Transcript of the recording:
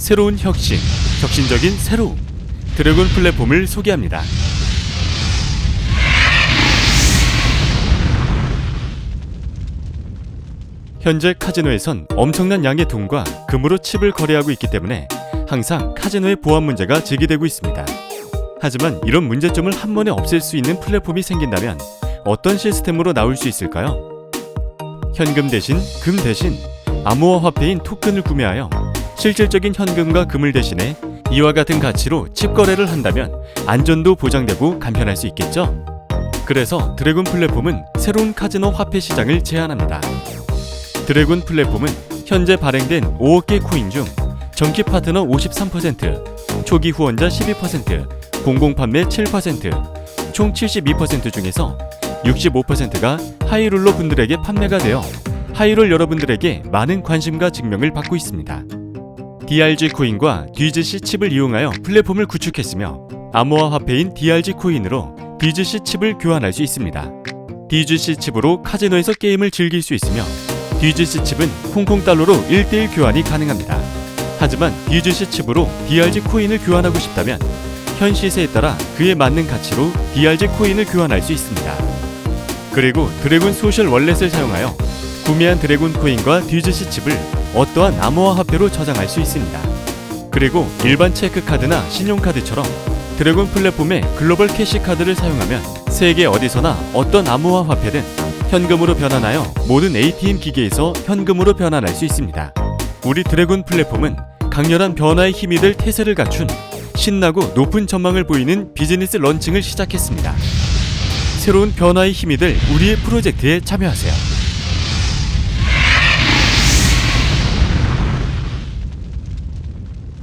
새로운 혁신, 혁신적인 새로움, 드래곤 플랫폼을 소개합니다. 현재 카지노에선 엄청난 양의 돈과 금으로 칩을 거래하고 있기 때문에 항상 카지노의 보안 문제가 제기되고 있습니다. 하지만 이런 문제점을 한 번에 없앨 수 있는 플랫폼이 생긴다면 어떤 시스템으로 나올 수 있을까요? 현금 대신 금 대신 암호화 화폐인 토큰을 구매하여 실질적인 현금과 금을 대신해 이와 같은 가치로 칩 거래를 한다면 안전도 보장되고 간편할 수 있겠죠? 그래서 드래곤 플랫폼은 새로운 카지노 화폐 시장을 제안합니다. 드래곤 플랫폼은 현재 발행된 5억 개 코인 중 정기 파트너 53%, 초기 후원자 12%, 공공 판매 7%, 총 72% 중에서 65%가 하이룰러 분들에게 판매가 되어 하이롤 여러분들에게 많은 관심과 증명을 받고 있습니다. DRG 코인과 DGC 칩을 이용하여 플랫폼을 구축했으며 암호화 화폐인 DRG 코인으로 DGC 칩을 교환할 수 있습니다. DGC 칩으로 카지노에서 게임을 즐길 수 있으며 DGC 칩은 홍콩 달러로 1대1 교환이 가능합니다. 하지만 DGC 칩으로 DRG 코인을 교환하고 싶다면 현 시세에 따라 그에 맞는 가치로 DRG 코인을 교환할 수 있습니다. 그리고 드래곤 소셜 월렛을 사용하여 구매한 드래곤 코인과 DGC 칩을 어떠한 암호화 화폐로 저장할 수 있습니다. 그리고 일반 체크카드나 신용카드처럼 드래곤 플랫폼의 글로벌 캐시카드를 사용하면 세계 어디서나 어떤 암호화 화폐든 현금으로 변환하여 모든 ATM 기계에서 현금으로 변환할 수 있습니다. 우리 드래곤 플랫폼은 강렬한 변화의 힘이 될 태세를 갖춘 신나고 높은 전망을 보이는 비즈니스 런칭을 시작했습니다. 새로운 변화의 힘이 될 우리의 프로젝트에 참여하세요.